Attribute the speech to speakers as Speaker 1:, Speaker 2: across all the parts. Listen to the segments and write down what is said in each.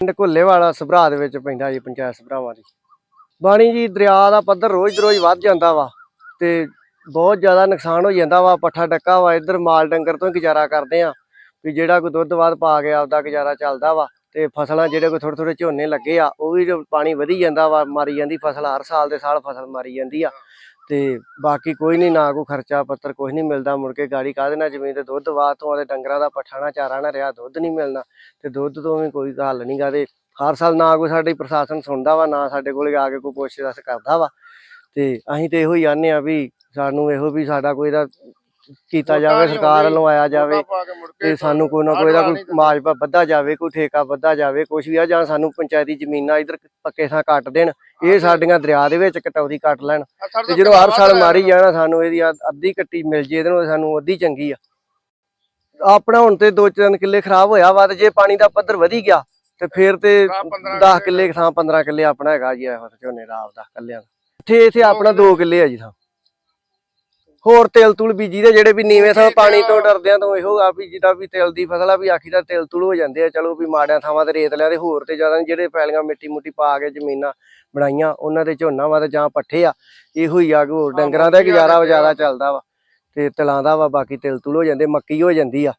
Speaker 1: ਪਿੰਡ ਘੁੱਲੇ ਵਾਲਾ ਸਭਰਾ ਦੇ ਵਿੱਚ ਪੈਂਦਾ ਜੀ, ਪੰਚਾਇਤ ਸਭਰਾਵਾਂ ਦੀ। ਬਾਣੀ ਜੀ, ਦਰਿਆ ਦਾ ਪੱਧਰ ਰੋਜ਼ ਰੋਜ਼ ਵੱਧ ਜਾਂਦਾ ਵਾ ਤੇ ਬਹੁਤ ਜ਼ਿਆਦਾ ਨੁਕਸਾਨ ਹੋ ਜਾਂਦਾ ਵਾ, ਪੱਠਾ ਡੱਕਾ ਵਾ, ਇੱਧਰ ਮਾਲ ਡੰਗਰ ਤੋਂ ਹੀ ਗੁਜ਼ਾਰਾ ਕਰਦੇ ਆ ਵੀ ਜਿਹੜਾ ਕੋਈ ਦੁੱਧ ਬਾਦ ਪਾ ਕੇ ਆਪਦਾ ਗੁਜ਼ਾਰਾ ਚੱਲਦਾ ਵਾ ਤੇ ਫਸਲਾਂ ਜਿਹੜੇ ਕੋਈ ਥੋੜੇ ਥੋੜੇ ਝੋਨੇ ਲੱਗੇ ਆ, ਉਹ ਵੀ ਪਾਣੀ ਵਧੀ ਜਾਂਦਾ ਵਾ, ਮਾਰੀ ਜਾਂਦੀ ਫਸਲ, ਹਰ ਸਾਲ ਦੇ ਸਾਲ ਫਸਲ ਮਾਰੀ ਜਾਂਦੀ ਆ। ਤੇ ਬਾਕੀ ਕੋਈ ਨਹੀਂ ਨਾ ਕੋਈ ਖਰਚਾ ਪੱਤਰ ਕੁਝ ਨਹੀਂ ਮਿਲਦਾ। ਮੁੜ ਕੇ ਗਾੜੀ ਕਾਹਦੇ ਨਾਲ ਜ਼ਮੀਨ ਤੇ ਦੁੱਧ ਬਾਤ ਤੋਂ ਆਦੇ ਡੰਗਰਾਂ ਦਾ ਪੱਠਾ ਨਾ ਚਾਰਾ ਨਾ ਰਿਹਾ, ਦੁੱਧ ਨਹੀਂ ਮਿਲਣਾ। ਤੇ ਦੁੱਧ ਤੋਂ ਵੀ ਕੋਈ ਹੱਲ ਨਹੀਂ ਗਾ ਹਰ ਸਾਲ ਨਾ ਕੋਈ ਸਾਡੀ ਪ੍ਰਸ਼ਾਸਨ ਸੁਣਦਾ ਵਾ, ਨਾ ਸਾਡੇ ਕੋਲ ਆ ਕੇ ਕੋਈ ਪੁੱਛ ਦੱਸ ਕਰਦਾ ਵਾ। ਤੇ ਅਸੀਂ ਤੇ ਇਹੋ ਹੀ ਆਨੇ ਆ ਵੀ ਸਾਨੂੰ ਇਹੋ ਵੀ ਸਾਡਾ ਕੋਈ ਦਾ ਕੀਤਾ ਜਾਵੇ ਸਰਕਾਰ ਵੱਲੋਂ ਆਇਆ ਜਾਵੇ ਤੇ ਸਾਨੂੰ ਕੋਈ ਨਾ ਕੋਈ ਦਾ ਕੋਈ ਮਾਜਬਾ ਵੱਧਾ ਜਾਵੇ ਕੋਈ ਠੇਕਾ ਵੱਧਾ ਜਾਵੇ ਕੁਝ ਵੀ ਆ ਜਾਂ ਸਾਨੂੰ ਪੰਚਾਇਤੀ ਜ਼ਮੀਨਾਂ ਇਧਰ ਪੱਕੇ ਥਾਂ ਕੱਟ ਦੇਣ ਇਹ ਸਾਡੀਆਂ ਦਰਿਆ ਦੇ ਵਿੱਚ ਕਟੌਤੀ ਕੱਟ ਲੈਣ ਤੇ ਜਦੋਂ ਹਰ ਸਾਲ ਮਾਰੀ ਜਾਣਾ। ਸਾਨੂੰ ਇਹਦੀ ਅੱਧ- ਕੱਟੀ ਮਿਲ ਜੇ ਇਹਦੇ ਨਾਲ ਸਾਨੂੰ ਅੱਧੀ ਚੰਗੀ ਆ। ਆਪਣਾ ਹੁਣ ਤੇ ਦੋ ਤਿੰਨ ਕਿੱਲੇ ਖਰਾਬ ਹੋਇਆ ਵਾ ਤੇ ਜੇ ਪਾਣੀ ਦਾ ਪੱਧਰ ਵਧੀ ਗਿਆ ਤੇ ਫਿਰ ਤੇ 10 ਕਿੱਲੇ ਥਾਂ 15 ਕਿੱਲੇ ਆਪਣਾ ਹੈਗਾ ਜੀ ਝੋਨੇ ਦਾ ਆਪਦਾ ਕੱਲਿਆਂ ਦਾ। ਇੱਥੇ ਇੱਥੇ ਆਪਣਾ 2 ਕਿੱਲੇ ਆ ਜੀ ਥਾਂ। ਹੋਰ ਤਿਲ ਤੁਲ ਬੀਜੀ ਦੇ ਜਿਹੜੇ ਵੀ ਨੀਵੇਂ ਥਾਂ ਪਾਣੀ ਤੋਂ ਡਰਦਿਆਂ ਤੋਂ ਇਹੋ ਆ ਵੀ ਜਿੱਦਾਂ ਵੀ ਤਿਲ ਦੀ ਫਸਲ ਆ ਵੀ ਆਖੀ ਦਾ ਤਿਲ ਤੁਲ ਹੋ ਜਾਂਦੇ ਆ। ਚਲੋ ਵੀ ਮਾੜਿਆਂ ਥਾਵਾਂ ਤੇ ਰੇਤ ਲਿਆ ਤੇ ਹੋਰ ਤੇ ਜ਼ਿਆਦਾ ਜਿਹੜੇ ਪੈਲੀਆਂ ਮਿੱਟੀ ਮੁੱਟੀ ਪਾ ਕੇ ਜ਼ਮੀਨਾਂ ਬਣਾਈਆਂ ਉਹਨਾਂ ਦੇ ਝੋਨਾ ਵਾ ਤੇ ਜਾਂ ਪੱਠੇ ਆ ਇਹੋ ਹੀ ਆ ਕਿ ਹੋਰ ਡੰਗਰਾਂ ਦਾ ਗੁਜ਼ਾਰਾ ਜ਼ਿਆਦਾ ਚੱਲਦਾ ਵਾ ਤੇ ਤਿਲਾਂ ਦਾ ਵਾ ਬਾਕੀ ਤਿਲ ਤੁਲ ਹੋ ਜਾਂਦੇ ਮੱਕੀ ਹੋ ਜਾਂਦੀ ਆ।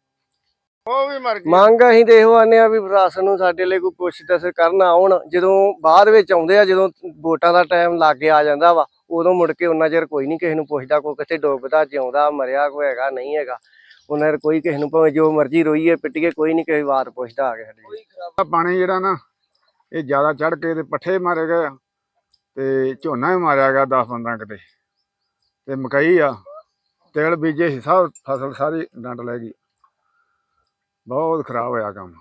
Speaker 2: ਉਹ ਵੀ ਮਰ ਗਈ।
Speaker 1: ਮੰਗ ਅਸੀਂ ਤੇ ਇਹੋ ਆਨੇ ਆ ਵੀ ਪ੍ਰਸ਼ਾਸਨ ਨੂੰ ਸਾਡੇ ਲਈ ਕੋਈ ਪੁੱਛ ਦੱਸ ਕਰਨ ਆਉਣ ਜਦੋਂ ਬਾਅਦ ਵਿੱਚ ਆਉਂਦੇ ਆ ਜਦੋਂ ਵੋਟਾਂ ਦਾ ਟਾਈਮ ਲਾਗੇ ਆ ਜਾਂਦਾ ਵਾ। ਉਦੋਂ ਮੁੜ ਕੇ ਉਹਨਾਂ ਚਿਰ ਕੋਈ ਨਹੀਂ ਕਿਸੇ ਨੂੰ ਪੁੱਛਦਾ, ਕੋਈ ਕਿੱਥੇ ਡੁੱਬਦਾ, ਜਿਉਂਦਾ, ਮਰਿਆ ਕੋਈ ਹੈਗਾ, ਨਹੀਂ ਹੈਗਾ। ਉਹਨਾਂ ਚਿਰ ਕੋਈ ਕਿਸੇ ਨੂੰ ਭਾਵੇਂ ਜੋ ਮਰਜ਼ੀ ਰੋਈਏ, ਪਿੱਟੀਏ, ਕੋਈ ਨਹੀਂ ਕਿਸੇ ਬਾਤ ਪੁੱਛਦਾ ਆ ਕੇ ਸਾਡੇ
Speaker 2: ਪਾਣੀ ਜਿਹੜਾ ਨਾ, ਇਹ ਜ਼ਿਆਦਾ ਚੜ ਕੇ ਤੇ ਪੱਠੇ ਮਾਰੇ ਗਏ ਆ ਤੇ ਝੋਨਾ ਵੀ ਮਾਰਿਆ ਗਿਆ 10 15 ਕਿਤੇ ਤੇ। ਮਕਈ ਆ, ਤੇਲ, ਬੀਜੇ ਸੀ ਸਭ ਫਸਲ ਸਾਰੀ ਡੰਡ ਲੈ ਗਈ। ਬਹੁਤ ਖਰਾਬ ਹੋਇਆ ਕੰਮ।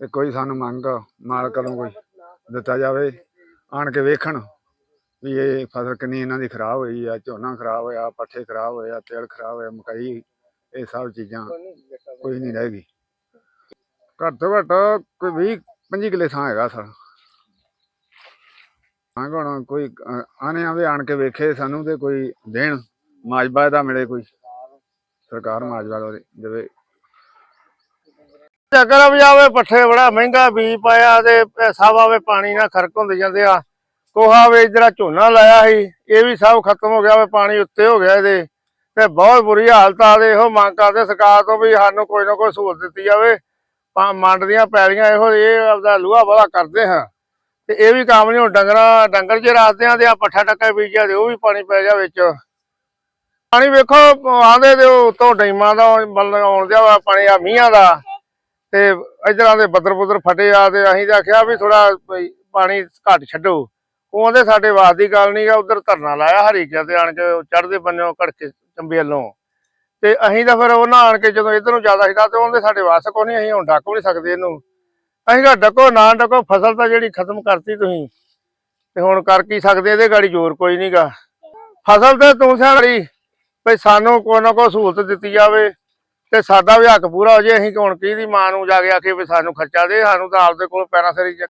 Speaker 2: ਤੇ ਕੋਈ ਸਾਨੂੰ ਮੰਗ, ਮਾਲਕ ਨੂੰ ਕੋਈ ਦਿੱਤਾ ਜਾਵੇ, ਆਣ ਕੇ ਵੇਖਣ। ਵੀ ਇਹ ਫਸਲ ਕਿੰਨੀ ਇਹਨਾਂ ਦੀ ਖਰਾਬ ਹੋਈ ਆ ਝੋਨਾ ਖਰਾਬ ਹੋਇਆ ਪੱਠੇ ਖਰਾਬ ਹੋਇਆ ਤੇਲ ਖਰਾਬ ਹੋਇਆ ਮਕਈ ਇਹ ਸਭ ਚੀਜ਼ਾਂ ਕੋਈ ਨਹੀਂ ਰਹਿ ਗਈ। ਘੱਟ ਤੋਂ ਘੱਟ ਕੋਈ 20 25 ਕਿੱਲੇ ਥਾਂ ਹੈਗਾ ਸਰ ਹਾਂ ਕੋਈ ਆਨੇ ਆਵੇ ਆਣ ਕੇ ਵੇਖੇ ਸਾਨੂੰ ਤੇ ਕੋਈ ਦੇਣ ਮਾਜਬਾ ਦਾ ਮਿਲੇ ਕੋਈ। ਸਰਕਾਰ ਮਾਜਬਾ ਦਾ ਦੇਵੇ। ਚੱਕਰ ਵੀ ਆਵੇ ਪੱਠੇ ਬੜਾ ਮਹਿੰਗਾ ਬੀਜ ਪਾਇਆ ਤੇ ਪੈਸਾ ਆਵੇ ਪਾਣੀ ਨਾਲ ਖਰਕ ਹੁੰਦੇ ਜਾਂਦੇ ਆ। ਕੋਹਾ ਵੇ ਜਿਹੜਾ ਝੋਨਾ ਲਾਇਆ ਸੀ, ਇਹ ਵੀ ਸਭ ਖਤਮ ਹੋ ਗਿਆ, ਵੇ ਪਾਣੀ ਉੱਤੇ ਹੋ ਗਿਆ ਇਹਦੇ। ਤੇ ਬਹੁਤ ਬੁਰੀ ਹਾਲਤ ਆ ਦੇ ਇਹੋ ਮੰਗ ਕਰਦੇ ਸਰਕਾਰ ਤੋਂ ਵੀ ਸਾਨੂੰ ਕੋਈ ਨਾ ਕੋਈ ਸਹੂਲਤ ਦਿੱਤੀ ਜਾਵੇ। ਮੰਡ ਦੀਆਂ ਪੈਲੀਆਂ ਇਹੋ ਇਹ ਆਪਦਾ ਲੂਹਾ ਵਾਲਾ ਕਰਦੇ ਹਾਂ। ਤੇ ਇਹ ਵੀ ਕੰਮ ਨਹੀਂ, ਹੁਣ ਡੰਗਰਾਂ, ਡੰਗਰ ਜੇ ਰਾਸਤੇ ਆ ਤੇ ਆ, ਪੱਠਾ ਟੱਕਾ ਬੀਜਿਆ ਤੇ ਉਹ ਵੀ ਪਾਣੀ ਪੈ ਗਿਆ ਵਿੱਚ। ਪਾਣੀ ਵੇਖੋ, ਆਂਦੇ ਤੇ ਉਤੋਂ ਡੈਮਾਂ ਦਾ ਬਲ ਆਉਣ ਦਿਆ ਵਾ ਪਾਣੀ ਆ ਮੀਂਹਾਂ ਦਾ। ਤੇ ਇਧਰਾਂ ਦੇ ਬੱਦਰ ਬੁੱਦਰ ਫਟੇ ਆ ਤੇ ਅਸੀਂ ਤਾਂ ਆਖਿਆ ਵੀ ਥੋੜਾ ਪਾਣੀ ਘੱਟ ਛੱਡੋ। ਉਹ ਆਂਦੇ ਸਾਡੇ ਵਾਸ ਦੀ ਗੱਲ ਨਹੀਂ ਗਾ, ਉਧਰ ਧਰਨਾ ਲਾਇਆ ਹਰੀਕਿਆ ਤੇ ਆਣ ਕੇ ਚੜਦੇ ਬੰਨਿਓ ਘੜਕੇ ਚੰਬੇ ਤੇ ਅਸੀਂ ਤਾਂ ਫਿਰ ਉਹਨਾਂ ਆਣ ਕੇ ਜਦੋਂ ਇਧਰ ਨੂੰ ਜ਼ਿਆਦਾ ਸੀਗਾ ਤੇ ਉਹਦੇ ਸਾਡੇ ਵਾਸ ਕੋ ਨਹੀਂ ਅਸੀਂ ਹੁਣ ਡੱਕ ਨਹੀਂ ਸਕਦੇ ਇਹਨੂੰ। ਅਸੀਂ ਕਿਹਾ ਡੱਕੋ, ਨਾ ਡੱਕੋ, ਫਸਲ ਤਾਂ ਜਿਹੜੀ ਖਤਮ ਕਰਤੀ ਤੁਸੀਂ। ਤੇ ਹੁਣ ਕਰ ਕੀ ਸਕਦੇ, ਇਹਦੇ ਗਾੜੀ ਜ਼ੋਰ ਕੋਈ ਨਹੀਂਗਾ ਫਸਲ ਤੇ ਤੂੰ ਸਾਡੀ ਵੀ ਸਾਨੂੰ ਕੋਈ ਨਾ ਕੋਈ ਸਹੂਲਤ ਦਿੱਤੀ ਜਾਵੇ। ਤੇ ਸਾਡਾ ਵੀ ਹੱਕ ਪੂਰਾ ਹੋ ਜੇ, ਅਸੀਂ ਹੁਣ ਕੀ ਦੀ ਮਾਂ ਨੂੰ ਜਾ ਕੇ ਆਖੇ ਵੀ ਸਾਨੂੰ ਖਰਚਾ ਦੇ, ਸਾਨੂੰ ਤਾਂ ਆਪਦੇ ਕੋਲ ਪੈਰਾਂ ਸਰੀ